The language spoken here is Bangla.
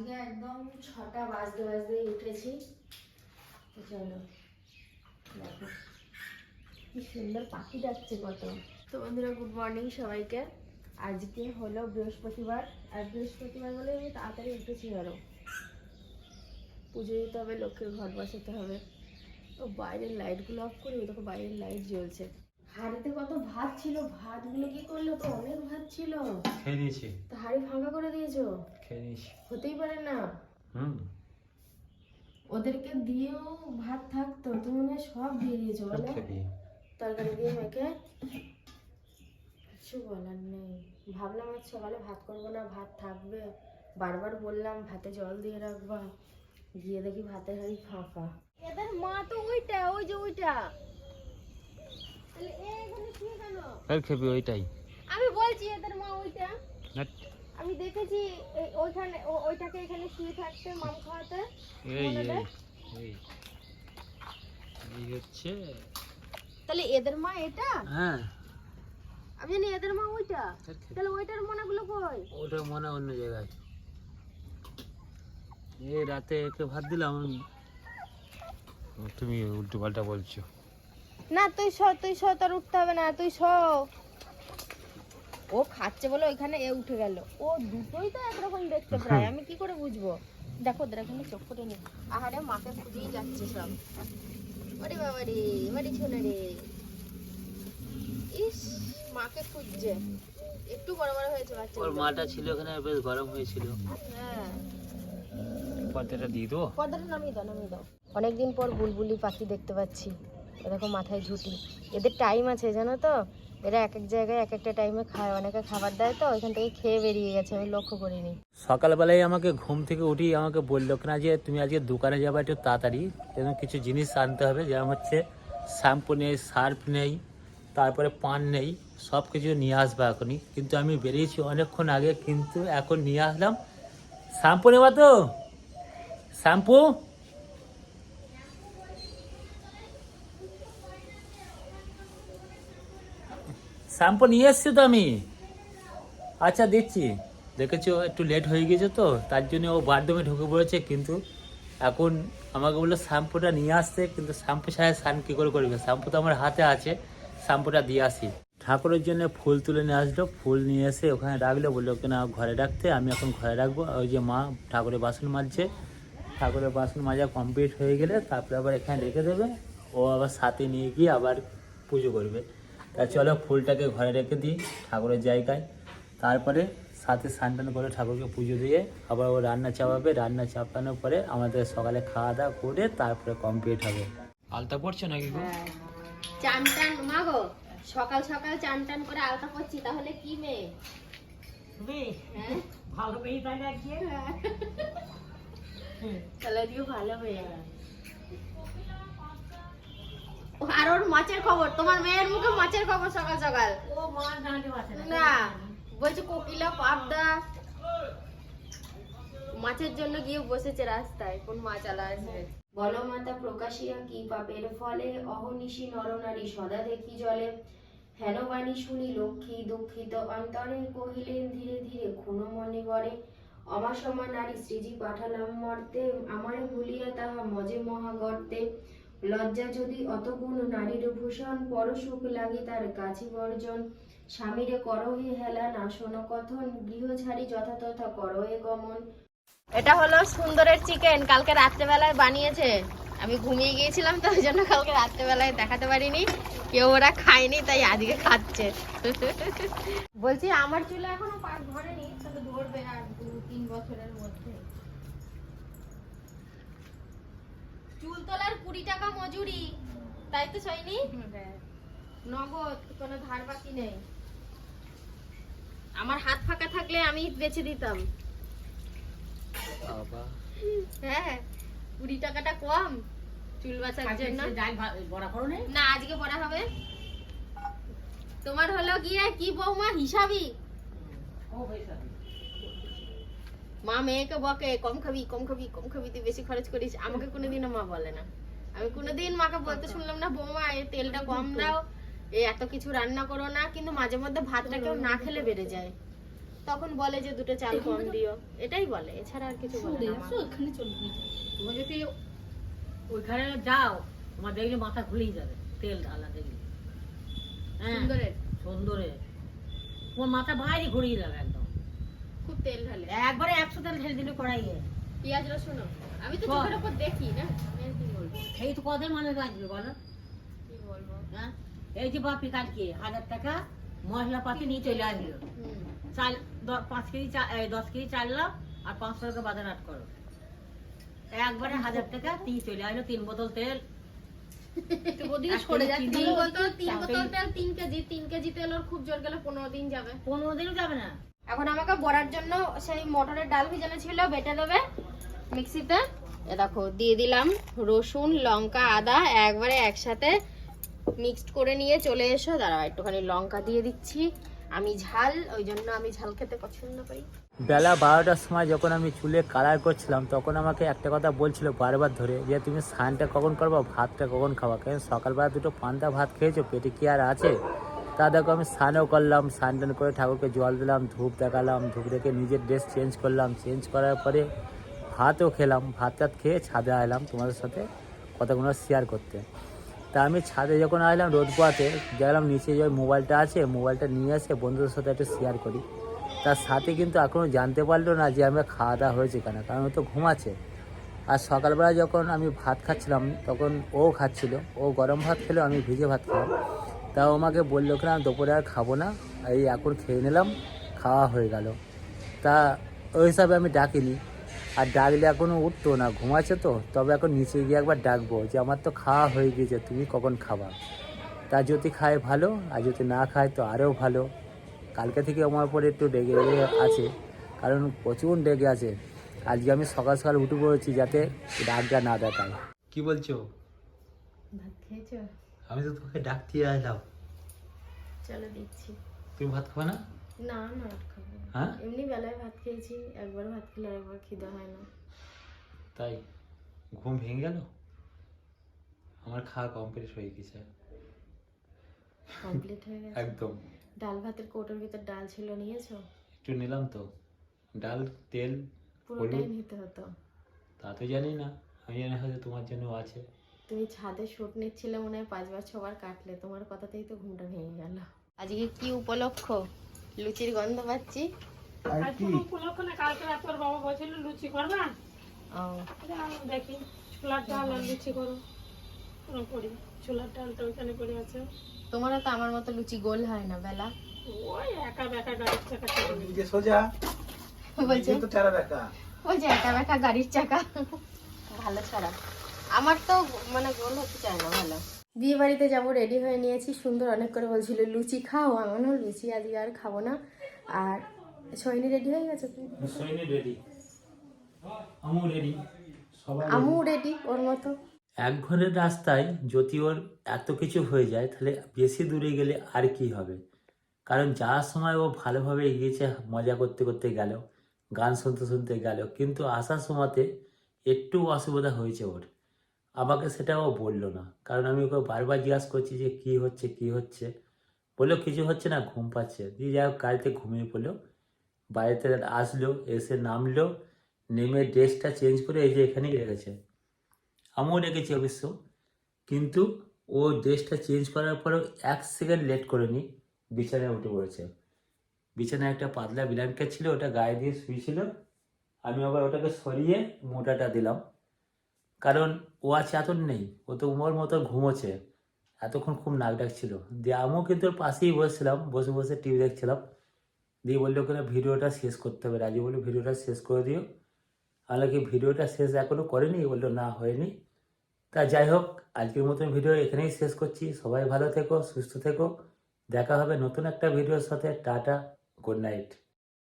আজকে একদম ছটা বাজতে বাজতে উঠেছি। চলো, দেখো কি সুন্দর পাখি ডাকছে কত। তো বন্ধুরা গুড মর্নিং সবাইকে। আজকে হলো বৃহস্পতিবার, আর বৃহস্পতিবার বলে আমি তাড়াতাড়ি উঠেছি আরও পুজো দিতে হবে লক্ষ্মীর ঘর বসাতে হবে। তো বাইরের লাইটগুলো অফ করি, দেখো বাইরের লাইট জ্বলছে। হাড়িতে কত ভাত ছিল ভাতগুলো কি করল তো অনেক ভাত ছিল? খেয়ে নিয়েছি। তো হাড়ি ফাঁকা করে দিয়েছ? খেয়ে নিয়েছি। হতেই পারে না। হুম। ওদেরকে দিয়েও ভাত থাকতো তুমি মনে সব দিয়ে দিয়েছ বলো। তরকারি দিয়ে মেখে? কিছু বলার নেই। ভাবলাম আজ সকালে ভাত করব না ভাত থাকবে। বারবার বললাম ভাতে জল দিয়ে রাখবা। গিয়ে দেখি ভাতের হাড়ি ফাঁকা। এদের মা তো ওইটা ওই যে ওইটা। তাহলে খেবি ওইটাই। আমি বলছি এদের মা ওইটা। আমি দেখেছি ওইখানে ওইটাকে এখানে শুয়ে থাকতে মাম খাওয়াতে এই এই এই। এই হচ্ছে তাহলে এদের মা এটা? হ্যাঁ। আমি জানি এদের মা ওইটা। তাহলে ওইটার মনাগুলো কই? ওটা মনে অন্য জায়গায়। এই রাতে একে ভাত দিলাম আমি। তুমি উল্টো পাল্টা বলছো। না তুই শ তুই শ তোর উঠতে হবে না তুই শ। ও খাচ্ছে বলে ওইখানে এ উঠে গেল। ও দুটোই তো একরকম দেখতে প্রায় আমি কি করে বুঝব? দেখো ওদের এখানে চোখ ফুটে নি। আহারে মাকে খুঁজেই যাচ্ছে সব। ওরে বাবা রে বাড়ি ছোলে রে। ইস মাকে খুঁজছে। একটু বড় বড় হয়েছে বাচ্চা ওর মাটা ছিল ওখানে বেশ গরম হয়েছিল। হ্যাঁ। পর্দাটা দিয়ে দেবো? পর্দাটা নামিয়ে দাও নামিয়ে দাও। অনেকদিন পর বুলবুলি পাখি দেখতে পাচ্ছি। এরকম মাথায় ঝুটি। এদের টাইম আছে, জানো তো? এরা এক এক জায়গায় এক একটা টাইমে খায়, অনেকে খাবার দেয় তো, ওইখান থেকে খেয়ে বেরিয়ে গেছে, আমি লক্ষ্য করিনি। সকালবেলায় আমাকে ঘুম থেকে উঠি, আমাকে বলল না যে, তুমি আজকে দোকানে যাবে একটু তাড়াতাড়ি যেন কিছু জিনিস আনতে হবে, যেমন হচ্ছে শ্যাম্পু নেই, সার্ফ নেই, তারপরে পান নেই সব কিছু নিয়ে আসবে এখনই। কিন্তু আমি বেরিয়েছি অনেকক্ষণ আগে, কিন্তু এখন নিয়ে আসলাম। শ্যাম্পু নেবা তো? শ্যাম্পু? শ্যাম্পু নিয়ে এসছি তো আমি। আচ্ছা দিচ্ছি দেখেছ একটু লেট হয়ে গেছে তো, তার জন্য ও বাথরুমে ঢুকে পড়েছে, কিন্তু এখন আমাকে বলল শ্যাম্পুটা নিয়ে আসতে, কিন্তু শ্যাম্পু ছাড়া স্নান কী করে করবে? শ্যাম্পু তো আমার হাতে আছে শ্যাম্পুটা দিয়ে আসি। ঠাকুরের জন্য ফুল তুলে নিয়ে আসলো, ফুল নিয়ে এসে ওখানে রাখল, বলল কিনা ঘরে রাখতে, আমি এখন ঘরে রাখব। ওই যে মা ঠাকুরের বাসন মাজছে, ঠাকুরের বাসন মাজা কমপ্লিট হয়ে গেলে, তারপরে আবার এখানে রেখে দেবে, ও আবার সাথে নিয়ে গিয়ে আবার পুজো করবে। তা চলো ফুলটাকে ঘরে রেখে দিই ঠাকুরের জায়গায়। তারপরে সাথে স্নান করে ঠাকুরকে পুজো দিয়ে আবার ও রান্না চাপাবে। রান্না চাপানোর পরে আমাদের সকালে খাওয়া দাওয়া করে তারপরে কমপ্লিট হবে। আলতা পড়ছো নাকি গো? চান টান মা গো সকাল সকাল চান টান করে আলতা করছি তাহলে কি মেয়ে? হ্যাঁ? ভালো মেয়ে তাহলে আজকে তাহলে আজকে ভালো মেয়ে। আর ওর মাছের খবর তোমার মেয়ের মুখে মাছের খবর সকাল সকাল। ও না। না বলছে কোকিলা পাবদা। মাছের জন্য গিয়ে বসেছে রাস্তায় কোন মাছ আলা আসবে বলো মাতা প্রকাশিয়া কি পাপের ফলে? অহনিশি নরনারী সদা দেখি জলে। হেনবাণী শুনি লক্ষ্মী দুঃখিত অন্তরে কহিলেন ধীরে ধীরে খুনো মনে করে অমাসমা নারী শ্রীজি পাঠালাম মর্তে আমারে ভুলিয়া তাহা মজে মহাগর্তে লজ্জা যদি অত গুণ নারীর ভূষণ পরসুখ লাগি তার কাছে বর্জন স্বামীরে করহে হেলা না শোনো কথন গৃহ ছাড়ি যথাতথা করহে গমন। এটা হলো সুন্দরের চিকেন, কালকে রাত্রেবেলায় বানিয়েছে। আমি ঘুমিয়ে গিয়েছিলাম তো, ওই জন্য কালকে রাত্রেবেলায় দেখাতে পারিনি। কেউ ওরা খায়নি, তাই আজকে খাচ্ছে। বলছি, আমার চুলে এখনও পাক ধরেনি ধরবে আর দু তিন বছরের মধ্যে। চুল তোলার কুড়ি টাকা মজুরি। তাই তো সৈনি? নগদ কোনো ধার বাকি নেই। আমার হাত ফাঁকা থাকলে আমি বেচে দিতাম। হ্যাঁ কুড়ি টাকাটা কম চুল বাঁচার জন্য। বড়া না। আজকে পড়া হবে। তোমার হলো গিয়ে কি বৌমা? হিসাবি? ও হয়েছে মা মেয়েকে বকে কম খাবি কম খাবি কম খাবি তুই বেশি খরচ করিস। আমাকে কোনোদিনও মা বলে না। আমি কোনোদিন মাকে বলতে শুনলাম না বৌমা এই তেলটা কম দাও এই এত কিছু রান্না করো না। কিন্তু মাঝে মধ্যে ভাতটা কেউ না খেলে বেড়ে যায়। তখন বলে যে দুটো চাল কম দিও। এটাই বলে এছাড়া আর কিছু বলে না। তুমি যদি ওইখানে যাও তোমার দেখলে মাথা ঘুরেই যাবে তেল ঢালা দেখলে। হ্যাঁ সুন্দরে তোমার মাথা বাইরে ঘুরিয়ে যাবে একদম। খুব তেল ঢালে। একবারে একশো তেল ঢেলে দিলে কড়াইয়ে। পেঁয়াজ রসুন আমি তো চোখের উপর দেখি না কি বলব? সেই তো কদের মানুষ বাঁচবে বলো? কি বলব? হ্যাঁ? এই যে বাপি কালকে হাজার টাকা মশলাপাতি নিয়ে চলে আসলো। চাল পাঁচ কেজি দশ কেজি চাল নাও আর পাঁচশো টাকা বাজার আট করো। একবারে হাজার টাকা দিয়ে চলে আসলো তিন বোতল তেল। তিন বোতল তেল তিন কেজি তিন কেজি তেল ওর খুব জোর গেলে পনেরো দিন যাবে। পনেরো দিনও যাবে না। এখন আমাকে বড়ার জন্য সেই মটরের ডাল ভিজানো ছিল, বেটে দেবে মিক্সিতে। এ দেখো, দিয়ে দিলাম রসুন, লঙ্কা, আদা, একবারে একসাথে মিক্সড করে নিয়ে চলে এসো। দাঁড়াও, একটুখানি লঙ্কা দিয়ে দিচ্ছি। আমি ঝাল, ওই জন্য আমি ঝাল খেতে পছন্দ করি। বেলা বারোটার সময় যখন আমি চুলে কালার করছিলাম, তখন আমাকে একটা কথা বলছিল বারবার ধরে, যে তুমি স্নানটা কখন করব, ভাতটা কখন খাওয়া কারণ সকালবেলা দুটো পান্তা ভাত খেয়েছো? পেটে কি আর আছে? তা দেখো আমি স্নানও করলাম, স্নান টান করে ঠাকুরকে জল দিলাম, ধূপ দেখালাম, ধূপ দেখে নিজের ড্রেস চেঞ্জ করলাম চেঞ্জ করার পরে ভাতও খেলাম, ভাত টাত খেয়ে ছাদে আইলাম তোমাদের সাথে কথাগুলো শেয়ার করতে। তা আমি ছাদে যখন আসলাম রোদ পোয়াতে দেখলাম নিচে যে মোবাইলটা আছে, মোবাইলটা নিয়ে এসে বন্ধুদের সাথে একটু শেয়ার করি। তার সাথে কিন্তু এখনও জানতে পারল না যে আমার খাওয়া দাওয়া হয়েছে কেন, কারণ ও তো ঘুমাচ্ছে। আর সকালবেলা যখন আমি ভাত খাচ্ছিলাম, তখন ও খাচ্ছিল, ও গরম ভাত খেলো, আমি ভিজে ভাত খেলাম। তাও আমাকে বলল কিনা দুপুরে আর খাব না। এই এখন খেয়ে নিলাম খাওয়া হয়ে গেল। তা ওই হিসাবে আমি ডাকিনি। আর ডাকলে এখনও উঠতো না ঘুমাচ্ছে তো তবে এখন নিচে গিয়ে একবার ডাকবো যে আমার তো খাওয়া হয়ে গিয়েছে তুমি কখন খাবা? তা যদি খায় ভালো আর যদি না খায় তো আরও ভালো। কালকে থেকে আমার উপরে একটু রেগে আছে কারণ প্রচুর রেগে আছে। আজকে আমি সকাল সকাল উঠে পড়েছি যাতে ডাকটা না দেখায়। কি বলছো? ভাত খেয়েছো? আমি তো তোমাকে ডাক দিয়ে আসলাম চলো দিচ্ছি। তুমি ভাত খাবে না? না না খাব হ্যাঁ? এমনি বেলায় ভাত খেয়েছি একবার ভাত খেলে একবার খিদে হয় না। তাই? ঘুম ভেঙে গেল? আমার খাওয়া কমপ্লিট হয়ে গেছে। কমপ্লিট হয়ে গেছে? একদম। ডাল ভাতের কৌটোর ভিতর ডাল ছিল নিয়েছো? একটু নিলাম তো। ডাল তেল পুরোটাই। নিতে হতো। তা তো জানি না। আমি জানি হয়তো তোমার জন্য আছে। তুমি ছাদে শুট নিচ্ছিলে মনে হয় পাঁচবার ছবার কাটলে তোমার কথাতেই তো ঘুমটা ভেঙে গেল। আজকে কি উপলক্ষ? লুচির গন্ধ পাচ্ছি। আর কি? উপলক্ষণে কালকে রাত তোর বাবা বলছিল লুচি করবা? ও। দেখি ছোলার ডাল আর লুচি করো। করি ছোলার ডালটা ওইখানে পড়ে আছে। তোমারও তো আমার মতো লুচি গোল হয় না বেলা। ওই একা বেকা গাড়ির চাকা চলে সোজা? বলছে কিন্তু টেরা বেকা ওই যে একা বেকা গাড়ির চাকা। ভালো ছাড়া। আমার তো মানে গোল হতে চায় না ভালো। বিয়ে বাড়িতে যাব রেডি হয়ে নিয়েছি সুন্দর অনেক করে বলছিল লুচি খাও এমনও লুচি আজকে আর খাব না। আর সৈনি রেডি হয়ে গেছে সৈনি রেডি আমু রেডি সবাই আমু রেডি ওর মতো। এক ঘরের রাস্তায় যদি ওর এত কিছু হয়ে যায় তাহলে বেশি দূরে গেলে আর কি হবে? কারণ যাওয়ার সময় ও ভালোভাবে এগিয়েছে মজা করতে করতে গেল গান শুনতে শুনতে গেল কিন্তু আসার সময়তে একটু অসুবিধা হয়েছে ওর। আমাকে সেটা ও বলল না। কারণ আমি ওকে বারবার জিজ্ঞাসা করছি যে কি হচ্ছে কি হচ্ছে? বলল, কিছু হচ্ছে না, ঘুম পাচ্ছে। দিয়ে যাই হোক, গাড়িতে ঘুমিয়ে পড়ল। বাড়িতে আসলো, এসে নামলো, নেমে ড্রেসটা চেঞ্জ করে এই যে এখানেই রেখেছে। আমিও রেখেছি অবশ্য। কিন্তু ও ড্রেসটা চেঞ্জ করার পরেও এক সেকেন্ড লেট করেনি, বিছানায় উঠে পড়েছে। বিছানায় একটা পাতলা ব্ল্যাঙ্কেট ছিল, ওটা গায়ে দিয়ে শুয়েছিল আমি আবার ওটাকে সরিয়ে মোটাটা দিলাম। কারণ ও আছে এত নেই, ও তো উমর মতো ঘুমোচ্ছে। এতক্ষণ খুব নাক ডাকছিল। দিয়ে আমিও কিন্তু ওর পাশেই বসছিলাম, বসে বসে টিভি দেখছিলাম। দিয়ে বলল, ওখানে ভিডিওটা শেষ করতে হবে। রাজু বলল, ভিডিওটা শেষ করে দিও। তাহলে কি ভিডিওটা শেষ এখনও করেনি? বলল, না, হয়নি। তা যাই হোক, আজকের মতন ভিডিও এখানেই শেষ করছি। সবাই ভালো থেকো, সুস্থ থেকো। দেখা হবে নতুন একটা ভিডিওর সাথে। Tata, good night.